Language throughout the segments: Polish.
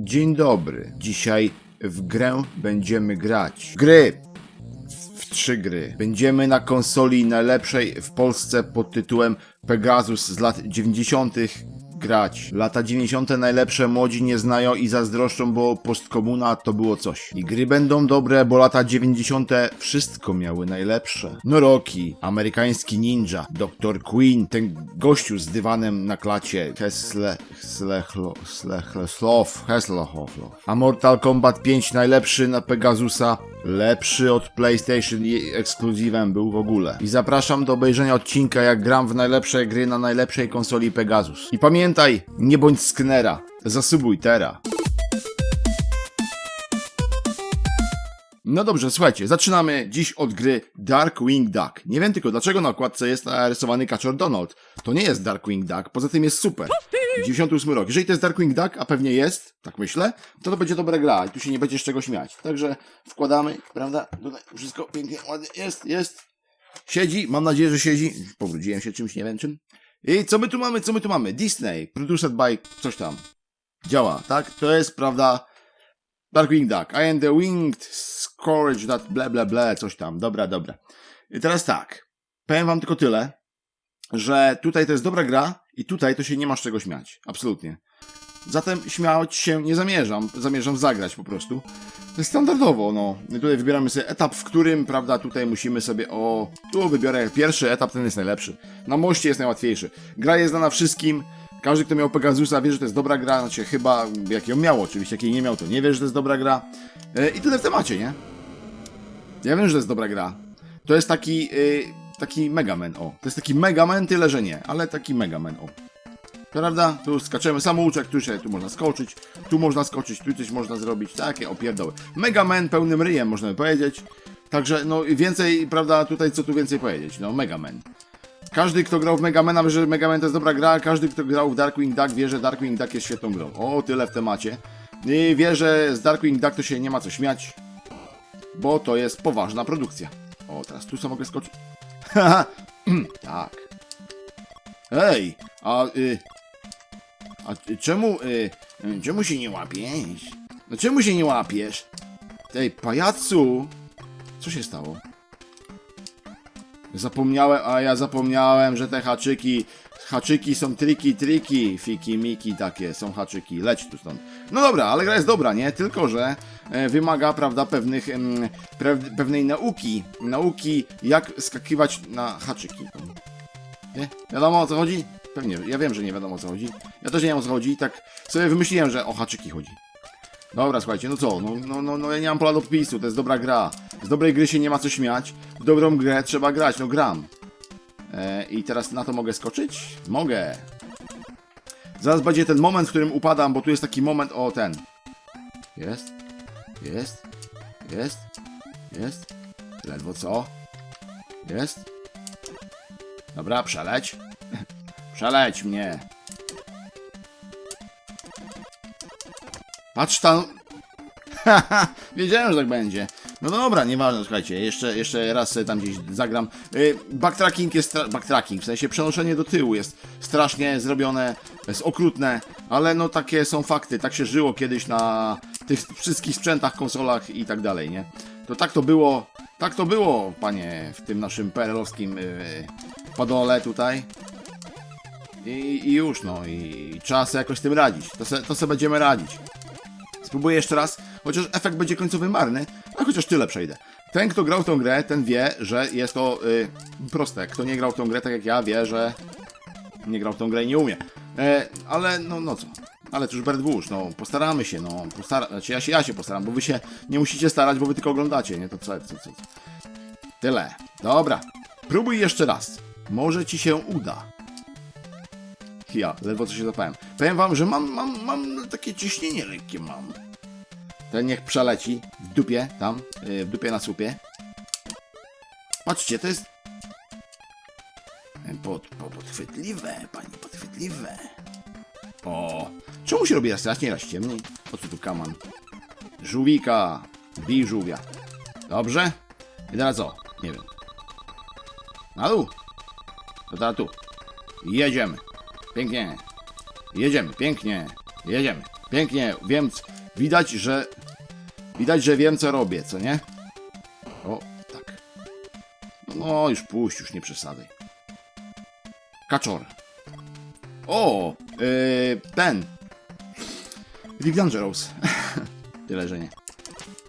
Dzień dobry. Dzisiaj w grę będziemy grać. Gry! W trzy gry. Będziemy na konsoli najlepszej w Polsce pod tytułem Pegasus z lat 90. grać. Lata 90. najlepsze młodzi nie znają i zazdroszczą, bo postkomuna to było coś. I gry będą dobre, bo lata 90. wszystko miały najlepsze. No amerykański ninja, Dr. Queen, ten gościu z dywanem na klacie, Hesle, Slechlo, Slechlow, Heslohoff. A Mortal Kombat 5 najlepszy na Pegasusa, lepszy od PlayStation i ekskluzywem był w ogóle. I zapraszam do obejrzenia odcinka jak gram w najlepsze gry na najlepszej konsoli Pegasus. I pamiętaj, nie bądź sknera, zasubuj teraz. No dobrze, słuchajcie, zaczynamy dziś od gry Darkwing Duck. Nie wiem tylko dlaczego na okładce jest narysowany kaczor Donald. To nie jest Darkwing Duck, poza tym jest super. 98 rok. Jeżeli to jest Darkwing Duck, a pewnie jest, tak myślę, to to będzie dobra gra i tu się nie będzie z czego śmiać. Także wkładamy, prawda? Tutaj wszystko pięknie, ładnie jest, jest. Siedzi, mam nadzieję, że siedzi. Powróciłem się czymś, nie wiem czym. I co my tu mamy, co my tu mamy? Disney, produced by coś tam. Działa, tak? To jest, prawda, Darkwing Duck. I am the winged scourge that bla bla bla, coś tam. Dobra, dobra. I teraz tak. Powiem wam tylko tyle, że tutaj to jest dobra gra i tutaj to się nie ma z czego śmiać. Absolutnie. Zatem śmiać się nie zamierzam. Zamierzam zagrać po prostu. Standardowo, no. Tutaj wybieramy sobie etap, w którym, prawda, tutaj musimy sobie o... Tu wybiorę pierwszy etap, ten jest najlepszy. Na moście jest najłatwiejszy. Gra jest znana wszystkim. Każdy, kto miał Pegasusa, wie, że to jest dobra gra. Znaczy, chyba, jak ją miał, oczywiście. Jak jej nie miał, to nie wie, że to jest dobra gra. E, I tyle w temacie, nie? Ja wiem, że to jest dobra gra. To jest taki, y, taki Megaman, o. To jest taki Megaman, tyle, że nie. Ale taki Megaman, o. Prawda? Tu skaczemy samouczek, tu się, tu można skoczyć, tu można skoczyć, tu coś można zrobić, takie opierdoły. Mega Man pełnym ryjem, można by powiedzieć. Także, no i więcej, prawda, tutaj co tu więcej powiedzieć, no Mega Man. Każdy, kto grał w Mega Mana, wie, że Mega Man to jest dobra gra, każdy, kto grał w Darkwing Duck, wie, że Darkwing Duck jest świetną grą. O, tyle w temacie. I wie, że z Darkwing Duck to się nie ma co śmiać, bo to jest poważna produkcja. O, teraz tu sobie mogę skoczyć. Haha, tak. Ej, a y, a y, czemu, y, y, czemu się nie łapiesz? No czemu się nie łapiesz? Tej pajacu! Co się stało? Zapomniałem, a ja zapomniałem, że te haczyki, haczyki są triki, triki, fiki, miki takie, są haczyki, leć tu stąd. No dobra, ale gra jest dobra, nie? Tylko, że e, wymaga, prawda, pewnych, pewnej nauki, nauki, jak skakiwać na haczyki. Nie? Wiadomo o co chodzi? Pewnie, ja wiem, że nie wiadomo o co chodzi. Ja też nie wiem o co chodzi, tak sobie wymyśliłem, że o haczyki chodzi. Dobra, słuchajcie, no co, no, no, no, no ja nie mam pola do popisu, to jest dobra gra. Z dobrej gry się nie ma co śmiać, w dobrą grę trzeba grać, no gram. E, I teraz na to mogę skoczyć? Mogę. Zaraz będzie ten moment, w którym upadam, bo tu jest taki moment, o ten. Jest, jest, jest, jest, ledwo co. Jest. Dobra, przeleć. Przeleć mnie. Patrz tam. Haha, wiedziałem, że tak będzie. No dobra, nieważne, słuchajcie, jeszcze, jeszcze raz sobie tam gdzieś zagram. Yy, backtracking jest, backtracking, w sensie przenoszenie do tyłu jest strasznie zrobione, jest okrutne, ale no takie są fakty, tak się żyło kiedyś na tych wszystkich sprzętach, konsolach i tak dalej, nie? To tak to było, tak to było, panie, w tym naszym perelowskim yy, padole tutaj. I, I już, no, i trzeba sobie jakoś z tym radzić. To se, to będziemy radzić. Spróbuję jeszcze raz, chociaż efekt będzie końcowy marny, a chociaż tyle przejdę. Ten, kto grał tą grę, ten wie, że jest to y, proste. Kto nie grał tą grę, tak jak ja, wie, że nie grał tą grę i nie umie. E, ale, no, no co. Ale cóż, Bert Wóż, no, postaramy się, no, postara znaczy ja się, ja się postaram, bo wy się nie musicie starać, bo wy tylko oglądacie, nie? To co, co. co. Tyle. Dobra. Próbuj jeszcze raz. Może ci się uda. Ja, ledwo co się zapałem. Powiem wam, że mam, mam, mam takie ciśnienie lekkie mam. Ten niech przeleci w dupie, tam, yy, w dupie na słupie. Patrzcie, to jest... Pod, po, podchwytliwe, panie, podchwytliwe. O, czemu się robi raz strasznie, raz ciemniej? Po co tu kaman? Żółwika, bij żółwia. Dobrze? I teraz co? Nie wiem. Na dół. To teraz tu. Jedziemy. Pięknie. Jedziemy, pięknie. Jedziemy. Pięknie, wiem, c- widać, że... Widać, że wiem, co robię, co nie? O, tak. No, już puść, już nie przesadzaj. Kaczor. O, yy, ten. Rick Dangerous. Tyle, że nie.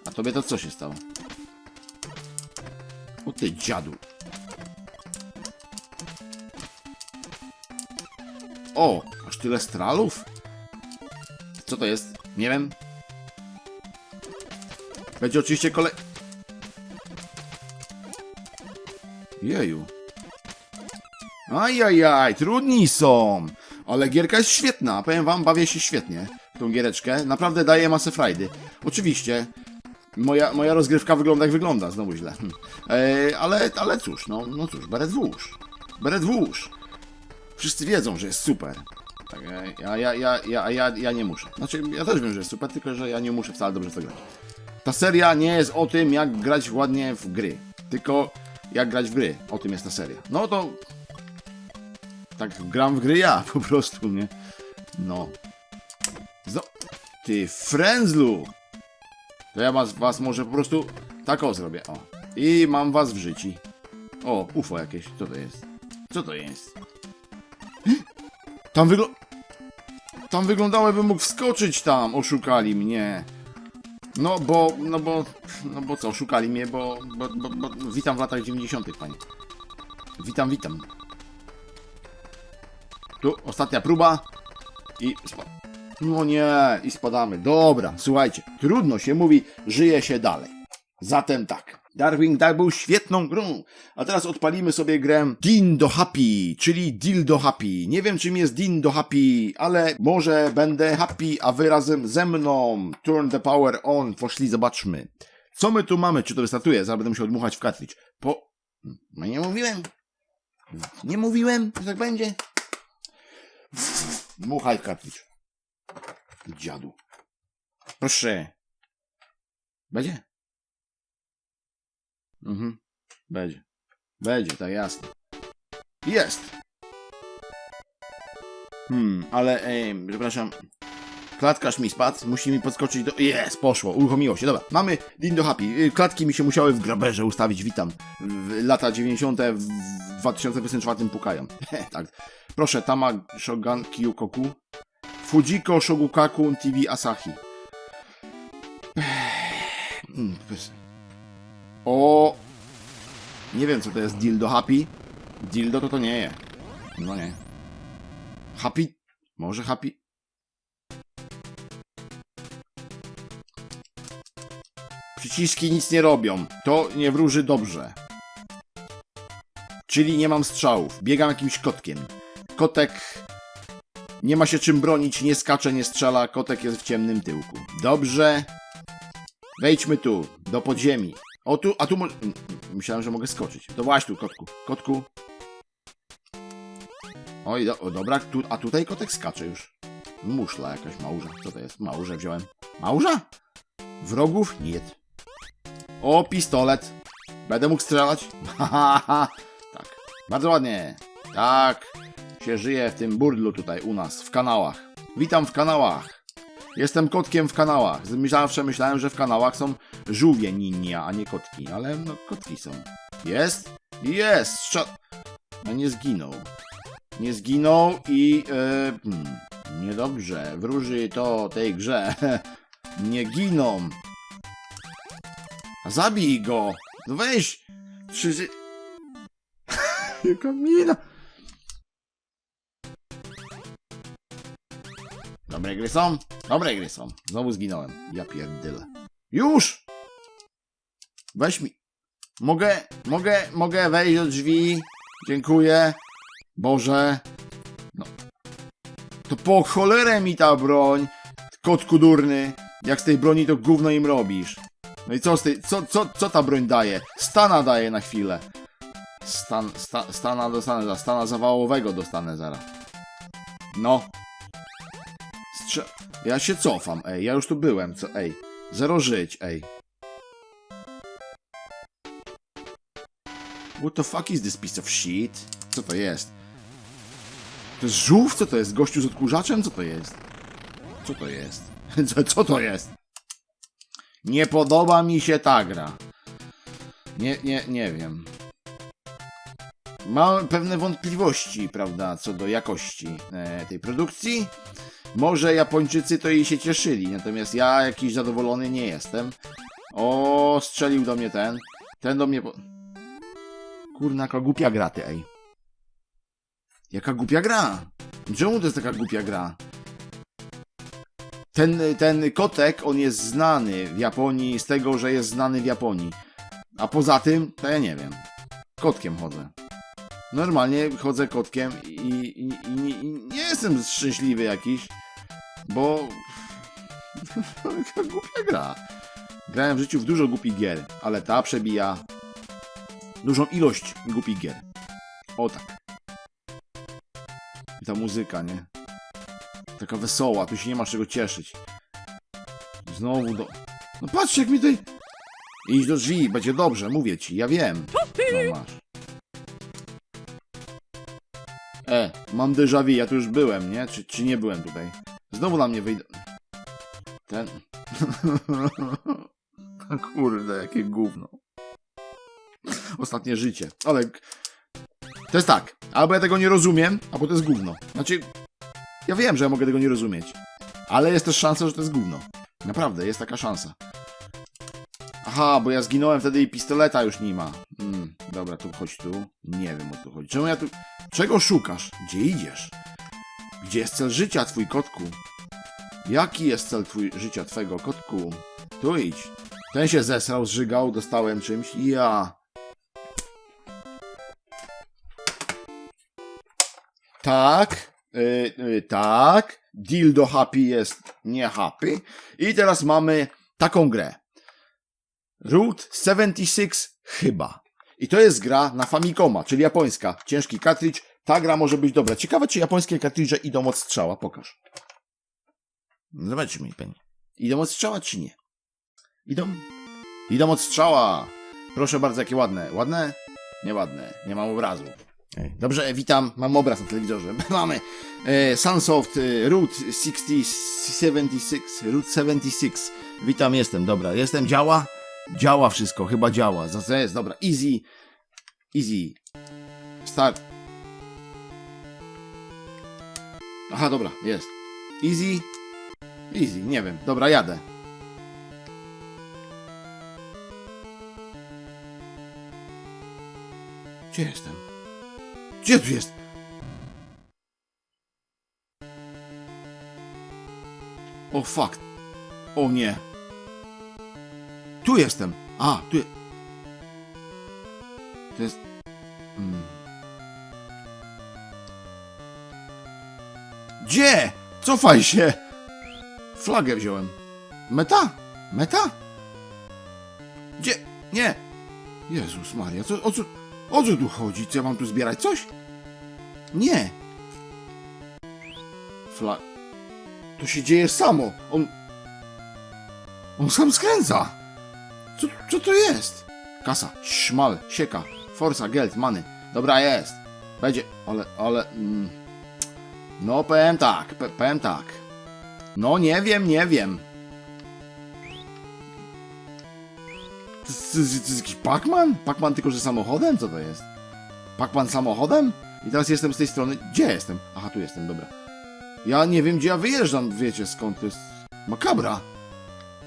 A tobie to co się stało? O ty dziadu. O, aż tyle stralów? Co to jest? Nie wiem. Będzie oczywiście kolej... Jeju. Ajajaj, trudni są. Ale gierka jest świetna. Powiem wam, bawię się świetnie tą giereczkę. Naprawdę daje masę frajdy. Oczywiście, moja, moja rozgrywka wygląda jak wygląda, znowu źle. E, ale, ale cóż, no, no cóż, beret włóż. Beret włóż. Wszyscy wiedzą, że jest super. Tak, ja, ja, ja, ja, ja, ja nie muszę. Znaczy, ja też wiem, że jest super, tylko że ja nie muszę wcale dobrze to grać. Ta seria nie jest o tym, jak grać ładnie w gry, tylko jak grać w gry. O tym jest ta seria. No to tak gram w gry ja po prostu, nie? No. Zo Ty frędzlu! To ja was, was może po prostu tak o zrobię, o. I mam was w życi. O, UFO jakieś, co to jest? Co to jest? Tam wygląda... Tam mógł wskoczyć tam, oszukali mnie. No bo, no bo, no bo co, oszukali mnie, bo, bo, bo, bo witam w latach 90., panie. Witam, witam. Tu ostatnia próba i spa- No nie, i spadamy. Dobra, słuchajcie, trudno się mówi, żyje się dalej. Zatem tak. Darwin Duck był świetną grą. A teraz odpalimy sobie grę Dindo Happy, czyli Dildo Happy. Nie wiem czym jest Dindo Happy, ale może będę happy, a wy razem ze mną. Turn the power on. Poszli, zobaczmy. Co my tu mamy? Czy to wystartuje? Zaraz będę musiał odmuchać w cartridge. Po... No nie mówiłem. Nie mówiłem, że tak będzie. Muchaj w cartridge. Dziadu. Proszę. Będzie? Mhm. Będzie. Będzie, tak jasne. Jest! Hmm, ale, ej, przepraszam. Klatkarz mi spadł, musi mi podskoczyć do... Jest, poszło, uruchomiło się, dobra. Mamy Dindo Happy. Y, Klatki mi się musiały w graberze ustawić, witam. W lata 90. w 2024 pukają. tak. Proszę, Tama Shogun Kyukoku. Fujiko Shogukaku TV Asahi. Hmm, O! Nie wiem, co to jest dildo happy. Dildo to to nie je. No nie. Happy? Może happy? Przyciski nic nie robią. To nie wróży dobrze. Czyli nie mam strzałów. Biegam jakimś kotkiem. Kotek nie ma się czym bronić, nie skacze, nie strzela, kotek jest w ciemnym tyłku. Dobrze. Wejdźmy tu, do podziemi. O tu, a tu może... m- m- Myślałem, że mogę skoczyć. To właśnie tu, kotku. Kotku. Oj, do, dobra, tu, a tutaj kotek skacze już. Muszla jakaś, małża. Co to jest? Małżę wziąłem. Małża? Wrogów? Nie. O, pistolet. Będę mógł strzelać? Tak. Bardzo ładnie. Tak. Się żyje w tym burdlu tutaj u nas, w kanałach. Witam w kanałach. Jestem kotkiem w kanałach. Zawsze myślałem, że w kanałach są żółwie ninja, a nie kotki, ale no kotki są. Jest? Jest! Strza... No nie zginął. Nie zginął i... Hmm, niedobrze. Wróży to tej grze. nie giną. Zabij go! No weź! Trzy... Jaka mina! Dobre gry są? Dobre gry są. Znowu zginąłem. Ja pierdyle. Już! Weź mi. Mogę, mogę, mogę wejść do drzwi. Dziękuję. Boże. No. To po cholerę mi ta broń. Kotku durny. Jak z tej broni to gówno im robisz. No i co z tej, co, co, co ta broń daje? Stana daje na chwilę. Stan, sta, stana dostanę, za stana zawałowego dostanę zaraz. No. Strze... Ja się cofam, ej, ja już tu byłem, co, ej. Zero żyć, ej. What the fuck is this piece of shit? Co to jest? To jest żółw? Co to jest? Gościu z odkurzaczem? Co to jest? Co to jest? Co, co to jest? Nie podoba mi się ta gra. Nie, nie, nie wiem. Mam pewne wątpliwości, prawda, co do jakości e, tej produkcji. Może Japończycy to jej się cieszyli, natomiast ja jakiś zadowolony nie jestem. O, strzelił do mnie ten. Ten do mnie. Po... Kurna, jaka głupia gra, ty, ej. Jaka głupia gra? Czemu to jest taka głupia gra? Ten, ten kotek, on jest znany w Japonii z tego, że jest znany w Japonii. A poza tym, to ja nie wiem. Kotkiem chodzę. Normalnie chodzę kotkiem i, i, i, i, nie jestem szczęśliwy jakiś, bo... Głupia gra. Grałem w życiu w dużo głupich gier, ale ta przebija dużą ilość głupich gier. O tak. I ta muzyka, nie? Taka wesoła, tu się nie ma czego cieszyć. Znowu do... No patrz jak mi tutaj... Idź do drzwi, będzie dobrze, mówię ci, ja wiem. No masz. E, mam déjà vu, ja tu już byłem, nie? Czy, czy nie byłem tutaj? Znowu na mnie wyjdę... Ten... Kurde, jakie gówno. Ostatnie życie. Ale... To jest tak, albo ja tego nie rozumiem, albo to jest gówno. Znaczy, ja wiem, że ja mogę tego nie rozumieć. Ale jest też szansa, że to jest gówno. Naprawdę, jest taka szansa. Aha, bo ja zginąłem wtedy i pistoleta już nie ma. Mm, dobra, tu chodź tu. Nie wiem o co chodzi. Czemu ja tu... Czego szukasz? Gdzie idziesz? Gdzie jest cel życia, twój kotku? Jaki jest cel twój życia, twego kotku? Tu idź. Ten się zesrał, zżygał, dostałem czymś ja... Tak, y, y, tak. Dildo happy jest nie happy. I teraz mamy taką grę. Route 76 chyba. I to jest gra na Famicoma, czyli japońska. Ciężki cartridge. Ta gra może być dobra. Ciekawe, czy japońskie cartridge idą od strzała. Pokaż. Zobaczmy, pani. Idą od strzała, czy nie? Idą? Idą od strzała. Proszę bardzo, jakie ładne. Ładne? Nieładne. Nie mam obrazu. Dobrze, witam. Mam obraz na telewizorze. Mamy e, Sunsoft e, Route 60, 76. Route 76. Witam, jestem. Dobra, jestem. Działa? Działa wszystko. Chyba działa. Jest? Dobra. Easy. Easy. Start. Aha, dobra. Jest. Easy. Easy. Nie wiem. Dobra, jadę. Gdzie jestem? Gdzie tu jest? O fuck. O nie. Tu jestem. A, tu. je- To jest. Mm. Gdzie? Cofaj się! Flagę wziąłem. Meta? Meta? Gdzie? Nie! Jezus Maria, co, o co, o co tu chodzi? Co ja mam tu zbierać? Coś? Nie! Flag... To się dzieje samo. On... On sam skręca. Co, co to jest? Kasa, szmal, sieka, forsa, geld, many. Dobra jest. Będzie, ale, ale... Mm. No, powiem tak, pe- powiem tak. No, nie wiem, nie wiem. To jest jakiś Pac-Man? Pac-Man tylko, że samochodem? Co to jest? Pac-Man samochodem? I teraz jestem z tej strony. Gdzie jestem? Aha, tu jestem, dobra. Ja nie wiem, gdzie ja wyjeżdżam, wiecie skąd to jest. Makabra.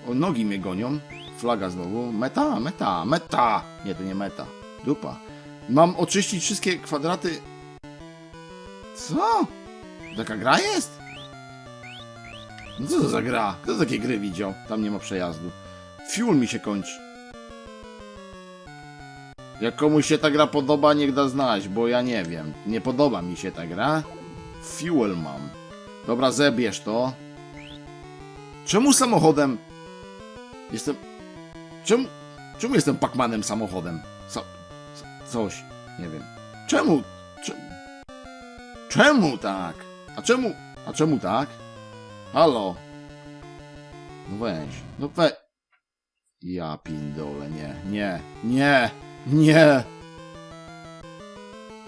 O, nogi mnie gonią. Flaga znowu. Meta, meta, meta. Nie, to nie meta. Dupa. Mam oczyścić wszystkie kwadraty. Co? Taka gra jest? No co to za gra? Kto takie gry widział? Tam nie ma przejazdu. Fuel mi się kończy. Jak komuś się ta gra podoba, niech da znać, bo ja nie wiem. Nie podoba mi się ta gra. Fuel mam. Dobra, zebierz to. Czemu samochodem... Jestem... Czemu... Czemu jestem Pacmanem samochodem? Sa... Coś. Nie wiem. Czemu? Czemu? Czemu tak? A czemu? A czemu tak? Halo? No weź. No we... Ja pindole, nie. Nie. Nie. Nie.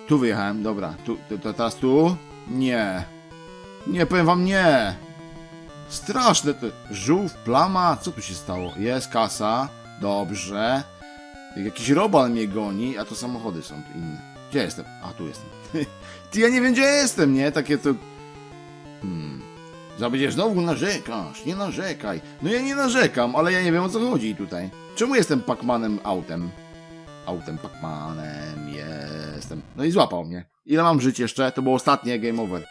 Tu wyjechałem, dobra. Tu, to, to teraz tu? Nie. Nie, powiem wam nie. Straszne to. Żółw, plama, co tu się stało? Jest kasa, dobrze. Jakiś robal mnie goni, a to samochody są inne. Gdzie jestem? A, tu jestem. Ty, ja nie wiem, gdzie jestem, nie? Takie to... Hmm. Za będziesz znowu narzekasz, nie narzekaj. No ja nie narzekam, ale ja nie wiem, o co chodzi tutaj. Czemu jestem Pacmanem autem? Autem Pacmanem, jestem. No i złapał mnie. Ile mam żyć jeszcze? To było ostatnie game over.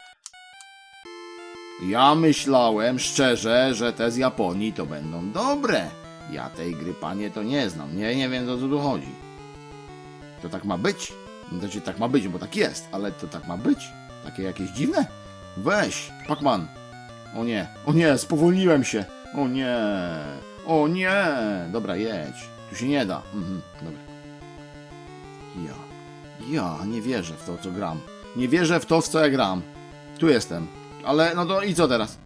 Ja myślałem szczerze, że te z Japonii to będą dobre. Ja tej gry, panie, to nie znam. Nie, nie wiem, o co tu chodzi. To tak ma być? Znaczy, tak ma być, bo tak jest, ale to tak ma być? Takie jakieś dziwne? Weź, Pacman. O nie, o nie, spowolniłem się. O nie, o nie. Dobra, jedź. Tu się nie da. Mhm, dobra. Ja, ja nie wierzę w to, co gram. Nie wierzę w to, w co ja gram. Tu jestem. Ale, no to i co teraz?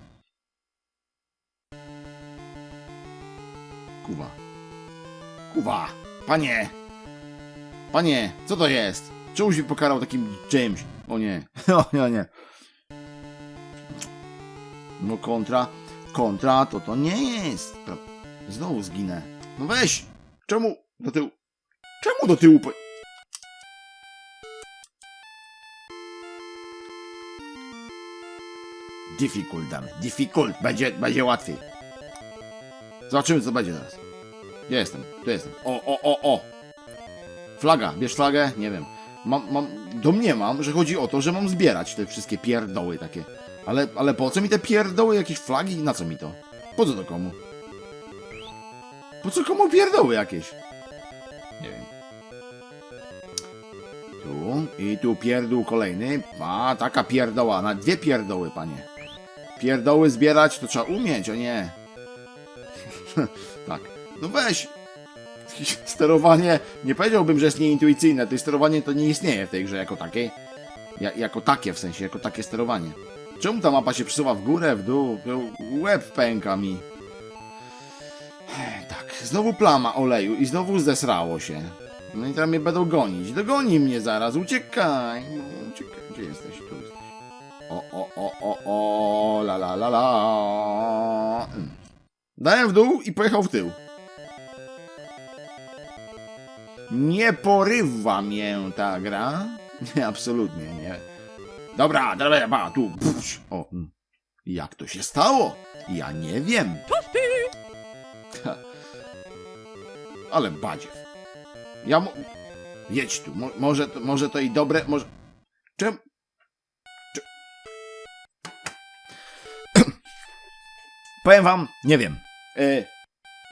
Kuwa. Kuwa. Panie. Panie, co to jest? Czemuś mnie pokarał takim czymś? O nie. O nie, nie. No kontra. Kontra to to nie jest. Znowu zginę. No weź. Czemu do tyłu? Czemu do tyłu? Difficult damy. Difficult. Będzie, będzie łatwiej. Zobaczymy, co będzie teraz. Gdzie jestem? Tu jestem. O, o, o, o. Flaga. Bierz flagę? Nie wiem. Mam, mam, domniemam, że chodzi o to, że mam zbierać te wszystkie pierdoły takie. Ale, ale po co mi te pierdoły, jakieś flagi? Na co mi to? Po co to komu? Po co komu pierdoły jakieś? Nie wiem. Tu i tu pierdół kolejny. A, taka pierdoła. Na dwie pierdoły, panie. Pierdoły zbierać to trzeba umieć, a nie. tak. No weź. Sterowanie, nie powiedziałbym, że jest nieintuicyjne. To sterowanie to nie istnieje w tej grze jako takie. Ja, jako takie w sensie, jako takie sterowanie. Czemu ta mapa się przesuwa w górę, w dół? Łeb pęka mi. Tak, znowu plama oleju i znowu zesrało się. No i teraz mnie będą gonić. Dogoni mnie zaraz, uciekaj. No, uciekaj. Gdzie jesteś? Tu jesteś. O, o, o, o, o, la, la. Dałem w dół i pojechał w tył. Nie porywa mnie ta gra. Nie, absolutnie nie. Dobra, dobra, ba, tu. Pff, o, mm. jak to się stało? Ja nie wiem. Ale badziew. Ja mo... Jedź tu, mo może, to, może to i dobre, może... Czem... Powiem wam, nie wiem. E,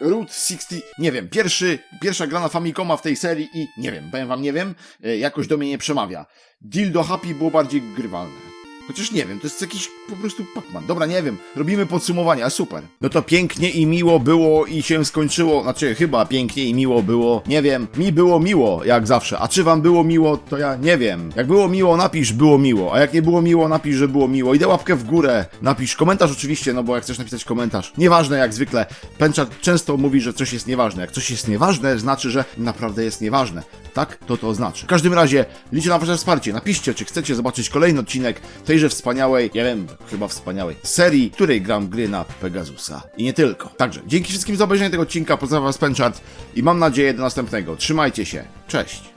Route 60, nie wiem, pierwszy, pierwsza gra na Famicoma w tej serii i nie wiem, powiem wam, nie wiem, e, jakoś do mnie nie przemawia. Dildo Happy było bardziej grywalne. Chociaż nie wiem, to jest jakiś po prostu Pac-Man. Dobra, nie wiem, robimy podsumowanie, a super. No to pięknie i miło było i się skończyło, znaczy chyba pięknie i miło było, nie wiem, mi było miło, jak zawsze. A czy wam było miło, to ja nie wiem. Jak było miło, napisz było miło, a jak nie było miło, napisz, że było miło. I daj łapkę w górę, napisz komentarz oczywiście, no bo jak chcesz napisać komentarz, nieważne jak zwykle, Pęczak często mówi, że coś jest nieważne. Jak coś jest nieważne, znaczy, że naprawdę jest nieważne. Tak? To to znaczy. W każdym razie, liczę na wasze wsparcie. Napiszcie, czy chcecie zobaczyć kolejny odcinek tejże wspaniałej, nie wiem, chyba wspaniałej serii, w której gram gry na Pegasusa. I nie tylko. Także, dzięki wszystkim za obejrzenie tego odcinka, pozdrawiam was Pęczart i mam nadzieję do następnego. Trzymajcie się. Cześć.